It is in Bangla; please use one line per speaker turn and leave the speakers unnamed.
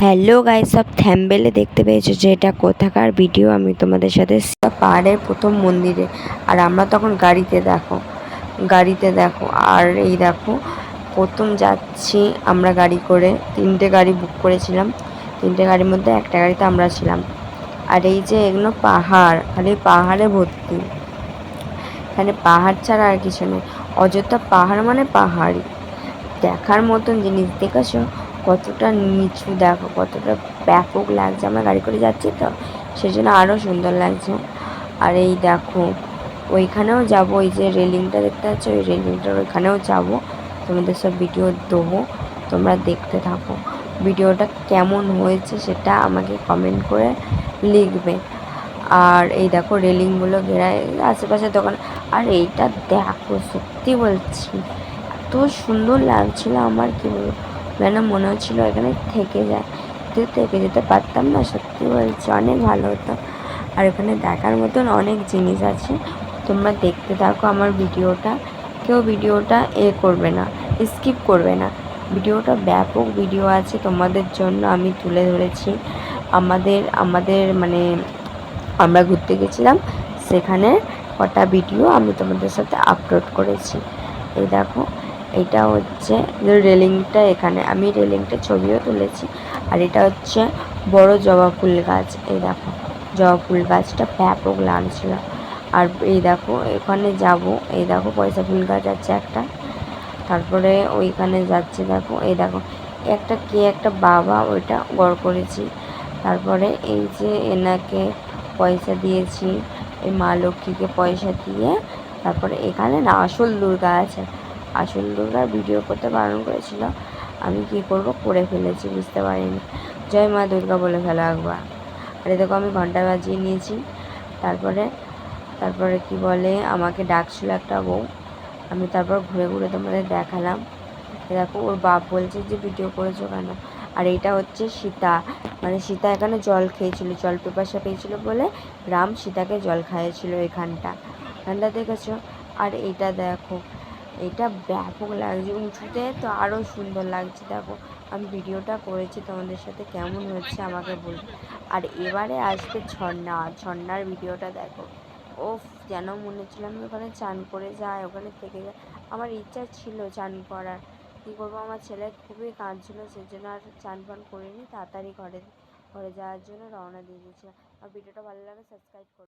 হ্যালো গাইস সব থ্যাম্বেলে দেখতে পেয়েছ যে এটা কোথাকার ভিডিও আমি তোমাদের সাথে পাহাড়ের প্রথম মন্দিরে। আর আমরা তখন গাড়িতে দেখো গাড়িতে দেখো। আর এই দেখো, প্রথম যাচ্ছি আমরা গাড়ি করে। তিনটে গাড়ি বুক করেছিলাম। তিনটে গাড়ির মধ্যে একটা গাড়িতে আমরা ছিলাম। আর এই যে এগুলো পাহাড় খালি পাহাড়ে ভর্তি। এখানে পাহাড় ছাড়া আর কিছু নেই। অযোধ্যা পাহাড় মানে পাহাড়ই। দেখার মতন জিনিস। দেখেছ? কতটা নিচু দেখো, কতটা ব্যাপক লাগছে আমরা গাড়ি করে যাচ্ছি তো। সেই জন্য আরও সুন্দর লাগছে। আর এই দেখো, ওইখানেও যাব ওই যে রেলিংটা দেখতে পাচ্ছ? ওই রেলিংটার ওইখানেও যাব। তোমাদের সব ভিডিও দেবো, তোমরা দেখতে থাকো। ভিডিওটা কেমন হয়েছে সেটা আমাকে কমেন্ট করে লিখবে। আর এই দেখো, রেলিংগুলো ঘেরায় আশেপাশে দোকান। আর এইটা দেখো, সত্যি বলছি। এত সুন্দর লাগছিল আমার কি বলব যেন মনে হচ্ছিল এখানে থেকে যায়। কিন্তু থেকে যেতে পারতাম না, সত্যি বলছি, অনেক ভালো হতো। আর এখানে দেখার মতন অনেক জিনিস আছে। তোমরা দেখতে থাকো আমার ভিডিওটা। কেউ ভিডিওটা এ করবে না, স্কিপ করবে না। ভিডিওটা ব্যাপক ভিডিও আছে তোমাদের জন্য, আমি তুলে ধরেছি। আমাদের আমাদের মানে আমরা ঘুরতে গেছিলাম, সেখানে কটা ভিডিও আমি তোমাদের সাথে আপলোড করেছি। এই দেখো এটা হচ্ছে রেলিংটা এখানে, আমি রেলিংটা ছবিও তুলেছি। আর এটা হচ্ছে বড় জবা ফুল গাছ, এই দেখো। জবা ফুল গাছটা ব্যাপক লাগছিল আর এই দেখো, এখানে যাব, এই দেখো পয়সা ফুল গাছ আছে একটা। তারপরে ওইখানে যাচ্ছে, দেখো, এই দেখো, একটা কে, একটা বাবা ওইটা গড় করেছি। তারপরে এই যে এনাকে পয়সা দিয়েছি, এই মা লক্ষ্মীকে পয়সা দিয়ে, তারপরে এখানে না, আসল দুর্গা আছে। আসল দুর্গার ভিডিও করতে বারণ করেছিল। আমি কি করব? করে ফেলেছি, বুঝতে পারিনি। জয় মা দুর্গা বলে ফেলো একবার। আর দেখো, আমি ঘণ্টা বাজিয়ে নিয়েছি। তারপরে তারপরে কি বলে, আমাকে ডাকছিল একটা বউ। আমি তারপর ঘুরে ঘুরে তোমাদের দেখালাম। দেখো, ওর বাপ বলছে যে ভিডিও করেছ কেন? আর এইটা হচ্ছে সীতা। মানে সীতা এখানে জল খেয়েছিল, জল পেপাসা পেয়েছিল বলে রাম সীতাকে জল খাইয়েছিল এখানটা। এখানটা দেখেছ? আর এটা দেখো এটা ব্যাপক লাগছে উঁচুতে তো আরও সুন্দর লাগছে। দেখো, আমি ভিডিওটা করেছি, তোমাদের সাথে কেমন হচ্ছে আমাকে বলবে আর এবারে আসবে ঝর্ণা, ঝর্ণার ভিডিওটা দেখো। ও যেন মনে হচ্ছিল আমি ওখানে চান করে যাই, ওখানে থেকে যাই। আমার ইচ্ছা ছিল চান করার। কী করব? আমার ছেলে খুবই কাঁদছিল, সেজন্য আর চান ফান করিনি। তাড়াতাড়ি ঘরে ঘরে যাওয়ার জন্য রওনা দিয়ে দিয়েছিলাম। আর ভিডিওটা ভালো লাগে সাবস্ক্রাইব করো।